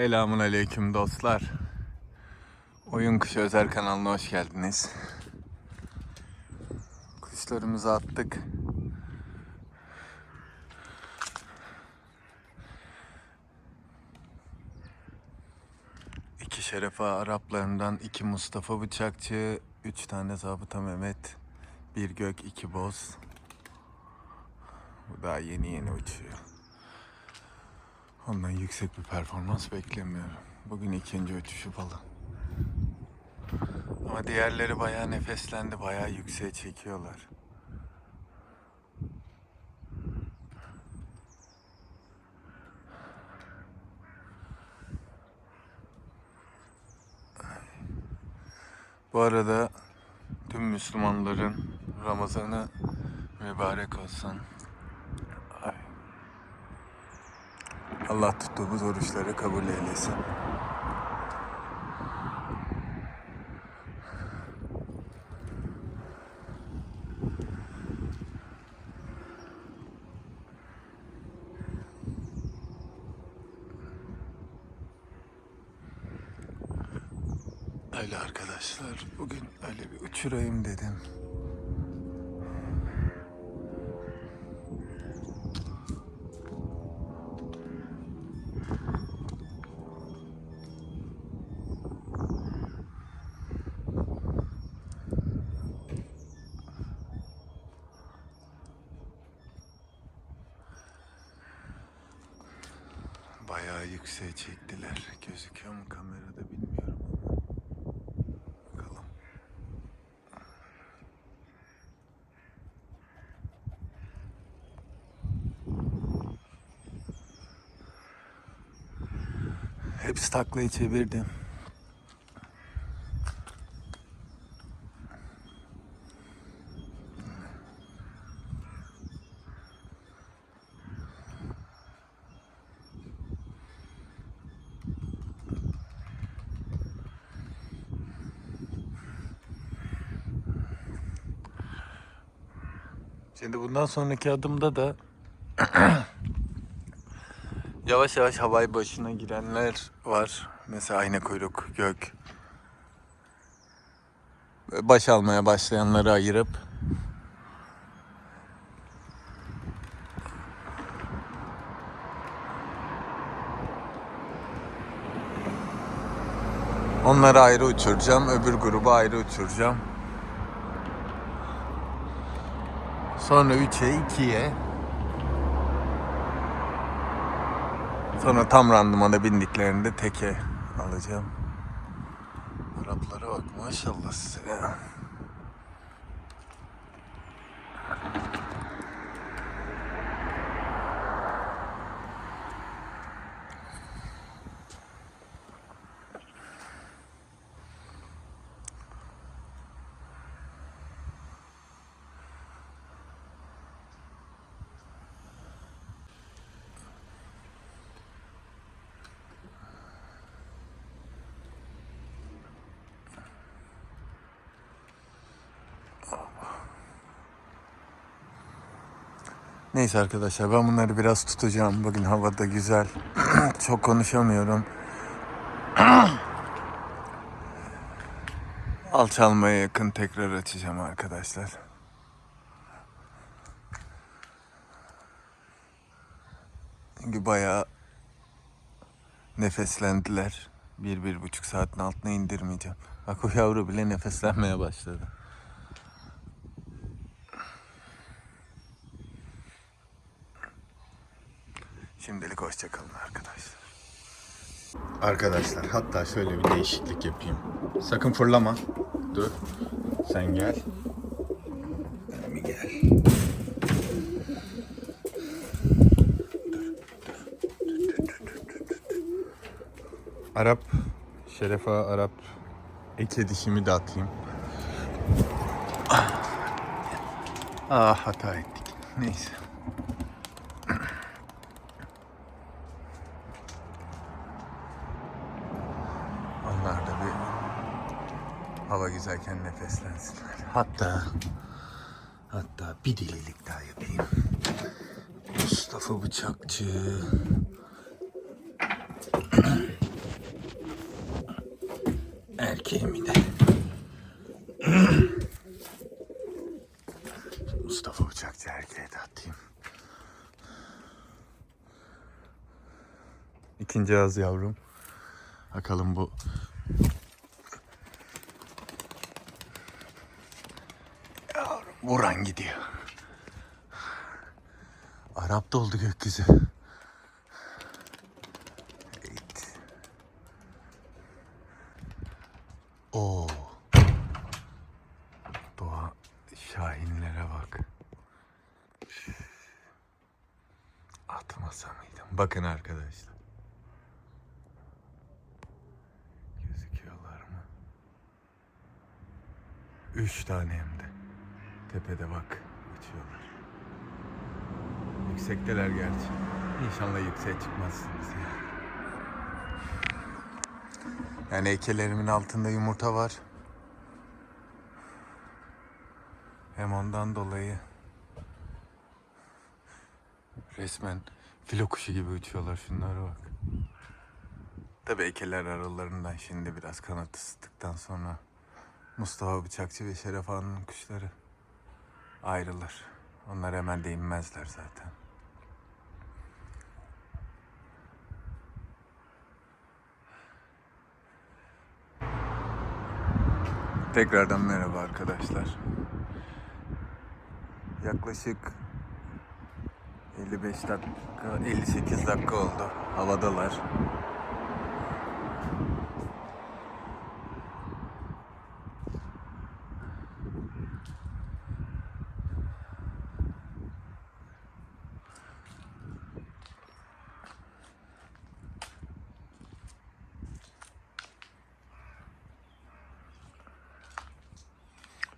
Selamun aleyküm dostlar. Oyun Kuşu Özel kanalına hoş geldiniz. Kuşlarımızı attık. İki Şerefe Araplarından iki Mustafa Bıçakçı, üç tane Zabıta Mehmet, bir Gök, iki Boz. Bu daha yeni yeni uçuyor. Ondan yüksek bir performans beklemiyorum. Bugün ikinci uçuşu falan. Ama diğerleri bayağı nefeslendi, bayağı yükseğe çekiyorlar. Bu arada tüm Müslümanların Ramazanı mübarek olsun. Allah tuttuğumuz oruçları kabul eylesin. Öyle arkadaşlar. Bugün öyle bir uçurayım dedim. Bayağı yükseğe çektiler. Gözüküyor mu kamerada bilmiyorum ama. Bakalım. Hepsi taklayı çevirdim. Şimdi bundan sonraki adımda da yavaş yavaş havai başına girenler var. Mesela ayna kuyruk, gök. Baş almaya başlayanları ayırıp Onları ayrı uçuracağım, öbür grubu ayrı uçuracağım. Sonra 3'e 2'ye. Sonra tam randımana bindiklerinde teke alacağım. Araplara bak maşallah size. Neyse arkadaşlar ben bunları biraz tutacağım. Bugün havada güzel. Çok konuşamıyorum. Alçalmaya yakın tekrar açacağım arkadaşlar. Çünkü bayağı nefeslendiler. Bir, bir buçuk saatin altına indirmeyeceğim. Bak o yavru bile nefeslenmeye başladı. Şimdilik hoşçakalın arkadaşlar. Arkadaşlar hatta şöyle bir değişiklik yapayım. Sakın fırlama. Dur. Sen gel. Bir gel. Arap, Şerefa Arap eke dişimi de atayım. Ah hata ettik. Neyse. Onlar da bir hava güzelken nefeslensinler. Hatta hatta bir delilik daha yapayım. Mustafa Bıçakçı Erkeğimi de. Mustafa Bıçakçı erkeğe de atayım. İkinci ağız yavrum. Bakalım bu vuran gidiyor. Arap doldu gökyüzü. Evet. Oo. Doğa şahinlere bak. Atmasa mıydım? Bakın arkadaşlar. Gözüküyorlar mı? Üç tane hem de. Tepede bak. Uçuyorlar. Yüksekteler gerçi. İnşallah yükseğe çıkmazsınız ya. Yani ekelerimin altında yumurta var. Hem ondan dolayı resmen filo kuşu gibi uçuyorlar şunlara bak. Tabii ekeler aralarından şimdi biraz kanat ısıttıktan sonra Mustafa Bıçakçı ve Şeref Ağa'nın kuşları ayrılır. Onlar hemen de inmezler zaten. Tekrardan merhaba arkadaşlar. Yaklaşık 55 dakika, 58 dakika oldu. Havadalar.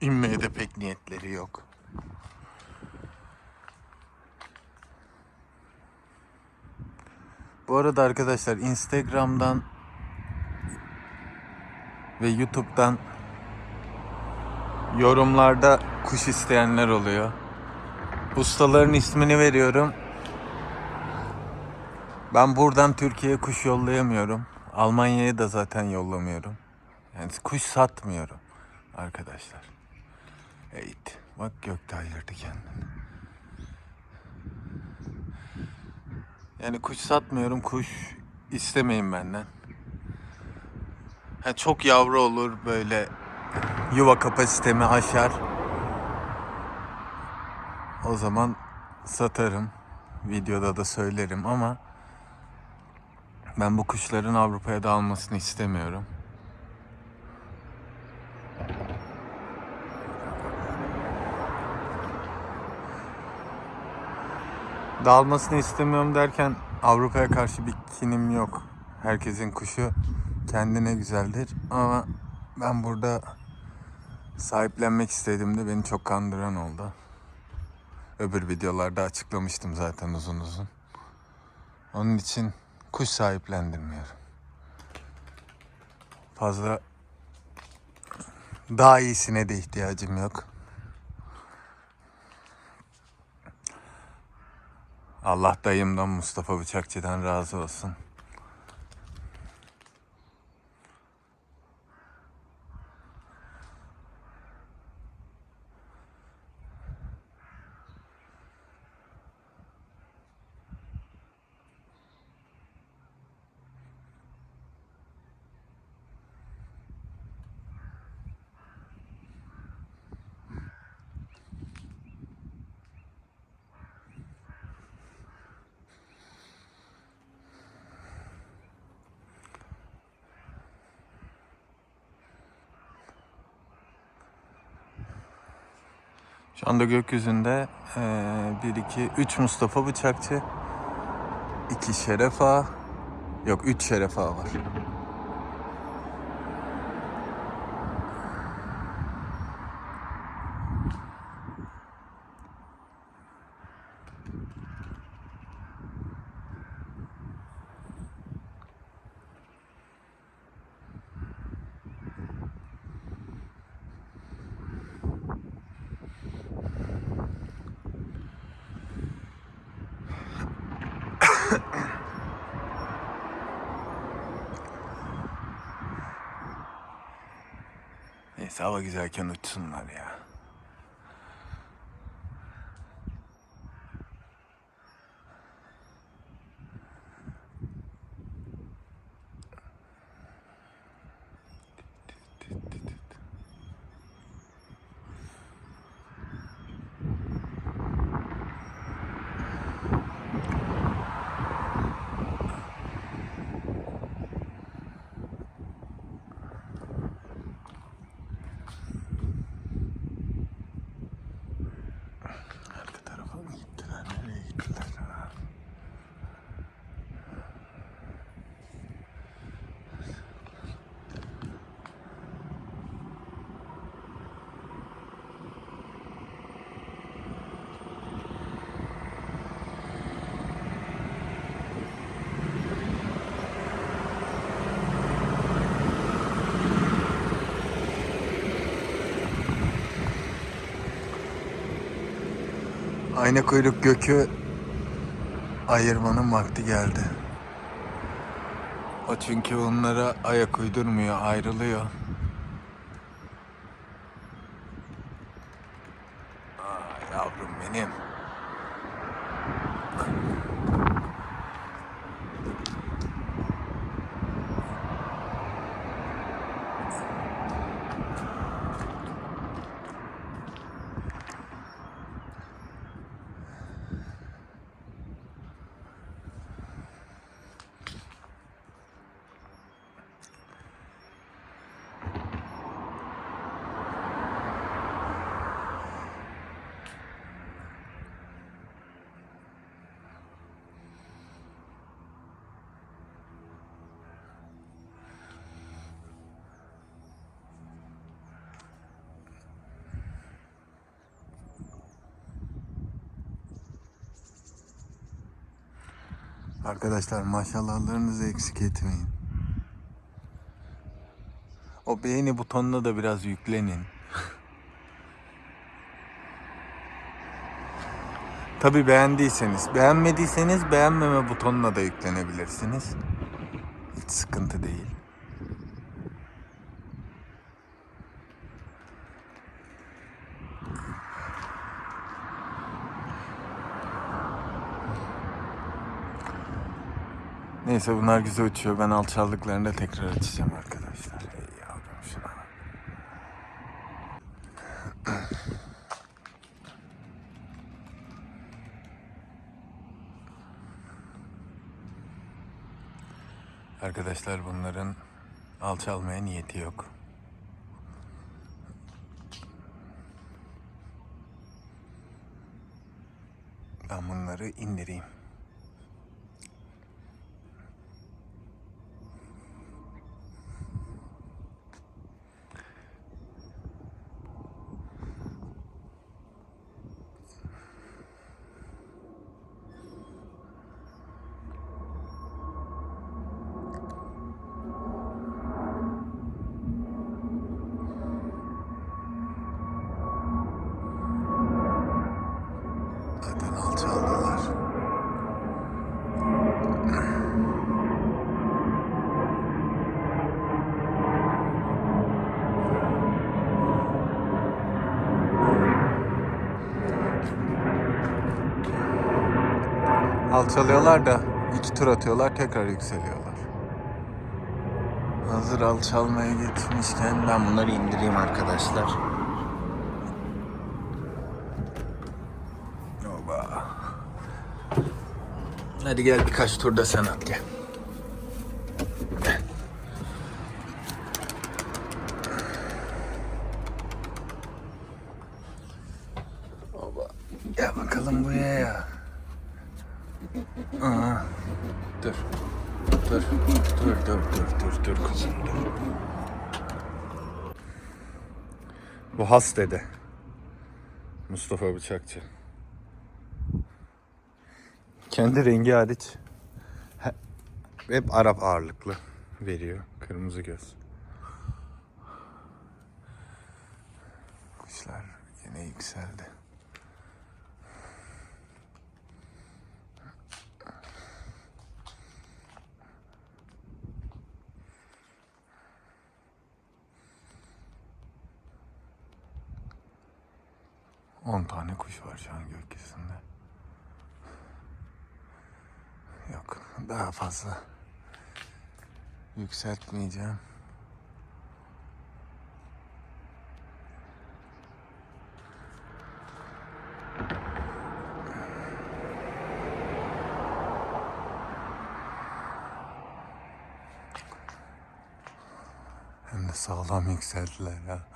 İnmeye de pek niyetleri yok. Bu arada arkadaşlar Instagram'dan ve YouTube'dan yorumlarda kuş isteyenler oluyor. Ustaların ismini veriyorum. Ben buradan Türkiye'ye kuş yollayamıyorum. Almanya'ya da zaten yollamıyorum. Yani kuş satmıyorum arkadaşlar. Evet. Bak gökte ayırdı kendini. Yani kuş satmıyorum. Kuş istemeyin benden. Ha, çok yavru olur böyle yuva kapasitemi aşar. O zaman satarım. Videoda da söylerim ama ben bu kuşların Avrupa'ya dağılmasını istemiyorum. Dağılmasını istemiyorum derken Avrupa'ya karşı bir kinim yok. Herkesin kuşu kendine güzeldir ama ben burada sahiplenmek istediğimde beni çok kandıran oldu. Öbür videolarda açıklamıştım zaten uzun uzun. Onun için kuş sahiplendirmiyorum. Fazla daha iyisine de ihtiyacım yok. Allah dayımdan Mustafa Bıçakçı'dan razı olsun. Şu anda gökyüzünde 1, 2, 3 Mustafa Bıçakçı, 2 Şeref Ağa, yok 3 Şeref Ağa var. Neyse hava güzelken uçsunlar ya. Arka tarafa mı gittiler? Nereye gittiler? ya? Ayna kuyruk gökü ayırmanın vakti geldi. O çünkü onlara ayak uydurmuyor, ayrılıyor. Aa, yavrum benim. Arkadaşlar maşallahlarınızı eksik etmeyin. O beğeni butonuna da biraz yüklenin. Tabi beğendiyseniz, beğenmediyseniz beğenmeme butonuna da yüklenebilirsiniz. Hiç sıkıntı değil. Neyse bunlar güzel uçuyor. Ben alçaldıklarında tekrar açacağım arkadaşlar. Ey yavrum şuna. Arkadaşlar bunların alçalmaya niyeti yok. Ben bunları indireyim. Alçalıyorlar da iki tur atıyorlar tekrar yükseliyorlar. Hazır alçalmaya geçmişken ben bunları indireyim arkadaşlar. Oba. Hadi gel birkaç turda sen at. Gel. Oba. Gel bakalım buraya ya. Aa. Dur. Dur. Dur dur dur dur dur kuzum dur. Has dede. Mustafa Bıçakçı. Kendi rengi hariç he- hep Arap ağırlıklı veriyor. Kırmızı göz. Kuşlar yine yükseldi. 10 tane kuş var şu an gökyüzünde. Yok daha fazla yükseltmeyeceğim. Hem de sağlam yükseldiler ya.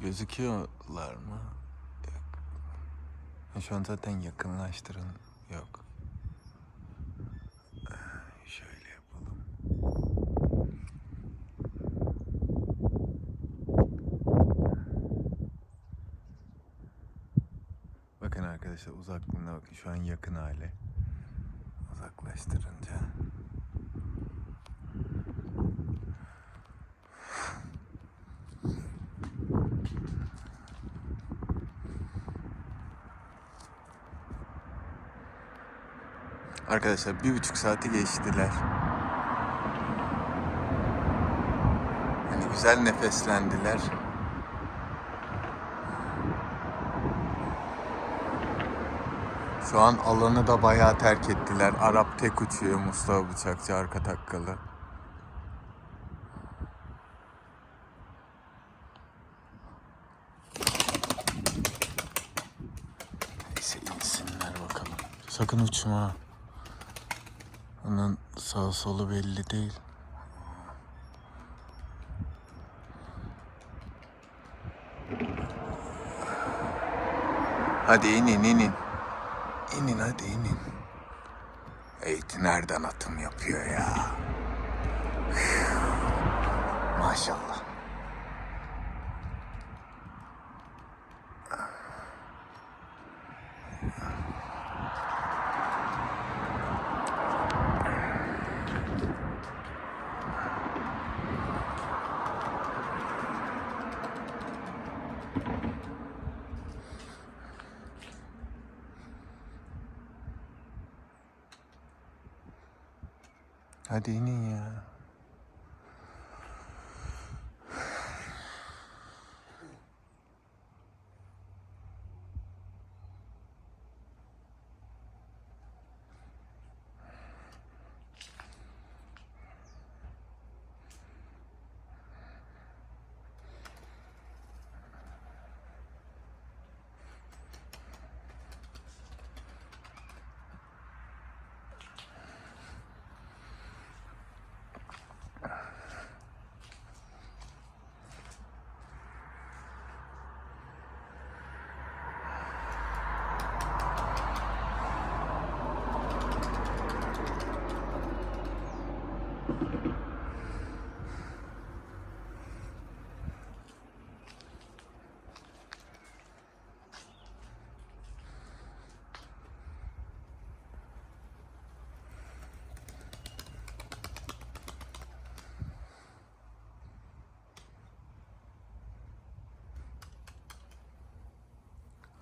Gözüküyorlar mı? Şu an zaten yakınlaştırın. Yok. Ee, Şöyle yapalım. Bakın arkadaşlar uzaklığına bakın. Şu an yakın hali. Uzaklaştırınca. Arkadaşlar bir buçuk saati geçtiler. Hani güzel nefeslendiler. Şu an alanı da bayağı terk ettiler. Arap tek uçuyor Mustafa Bıçakçı arka takkalı. Neyse insinler bakalım. Sakın uçma. Onun sağ solu belli değil. Hadi inin inin. İnin hadi inin. Eğit nereden atım yapıyor ya. Maşallah. Hadi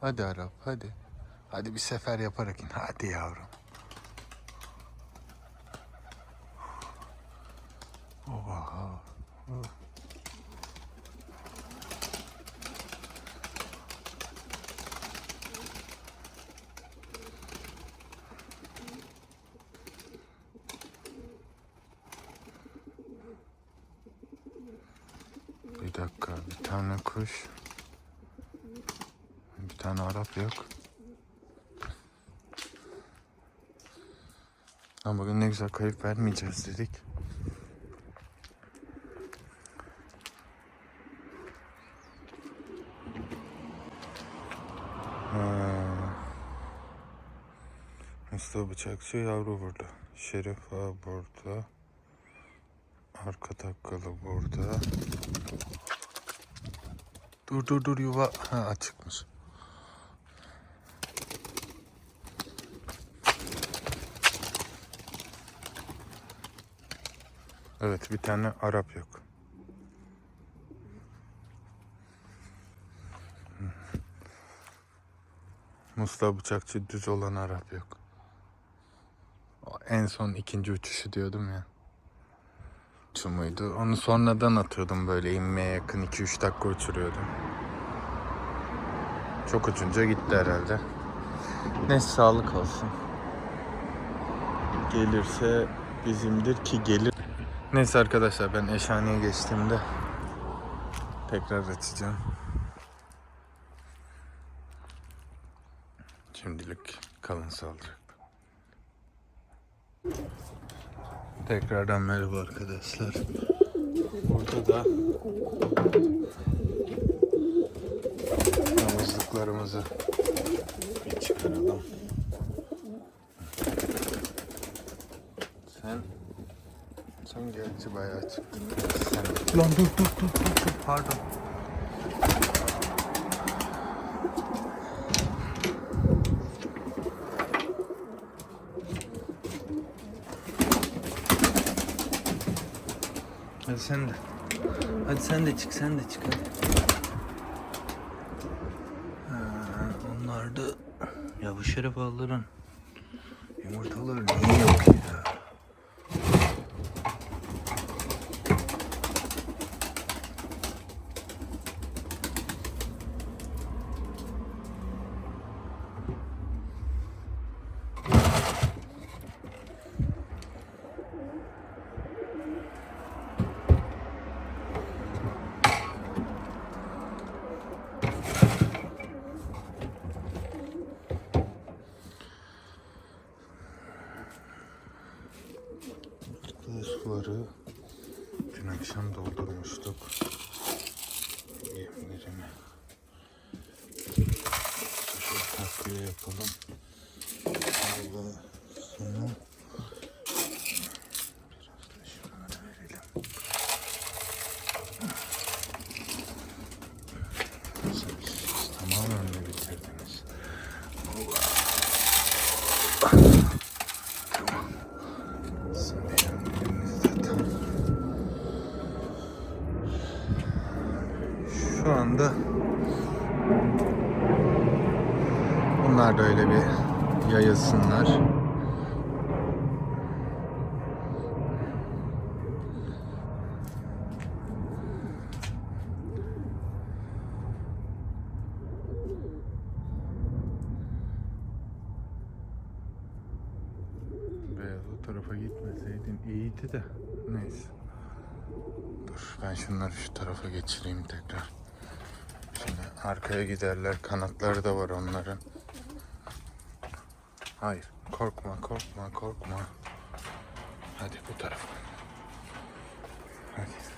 Hadi Arap hadi. Hadi bir sefer yaparak in. Hadi yavrum. Oha. Bir dakika bir tane kuş. Tane Arap yok. Ama bugün ne güzel kayıp vermeyeceğiz dedik. Mustafa Bıçakçı yavru burada. Şerif ağa burada. Arka takkalı burada. Dur dur dur yuva ha, açıkmış. Evet bir tane Arap yok. Mustafa Bıçakçı düz olan Arap yok. En son ikinci uçuşu diyordum ya. Şu muydu? Onu sonradan atıyordum böyle inmeye yakın 2-3 dakika uçuruyordum. Çok uçunca gitti herhalde. Neyse sağlık olsun. Gelirse bizimdir ki gelir. Neyse arkadaşlar ben eşhaneye geçtiğimde tekrar açacağım. Şimdilik kalın sağlıcakla. Tekrardan merhaba arkadaşlar. Burada da Namazlıklarımızı bir çıkaralım. Sen sen gerçi bayağı çıktın. Lan dur dur dur dur, dur. pardon. Hadi sen de. Hadi sen de çık, sen de çık hadi. Ha, onlar da ya bu şeref yumurtaları niye yok ya? Bu suları dün akşam doldurmuştuk. Yemlerimi. Şöyle takviye yapalım. Allah. Biraz da şunları verelim. Siz tamamen mi bitirdiniz? Şu anda bunlar da öyle bir yayılsınlar. Beyaz o tarafa gitmeseydin iyiydi de neyse. Dur ben şunları şu tarafa geçireyim tekrar. Şimdi arkaya giderler. Kanatları da var onların. Hayır. Korkma, korkma, korkma. Hadi bu tarafa. Hadi.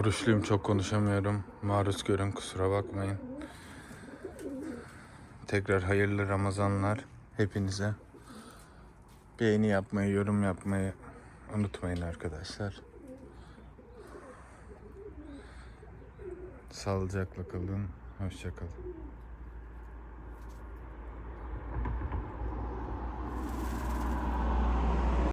Oruçluyum çok konuşamıyorum. Maruz görün kusura bakmayın. Tekrar hayırlı Ramazanlar hepinize. Beğeni yapmayı, yorum yapmayı unutmayın arkadaşlar. Sağlıcakla kalın. Hoşça kalın.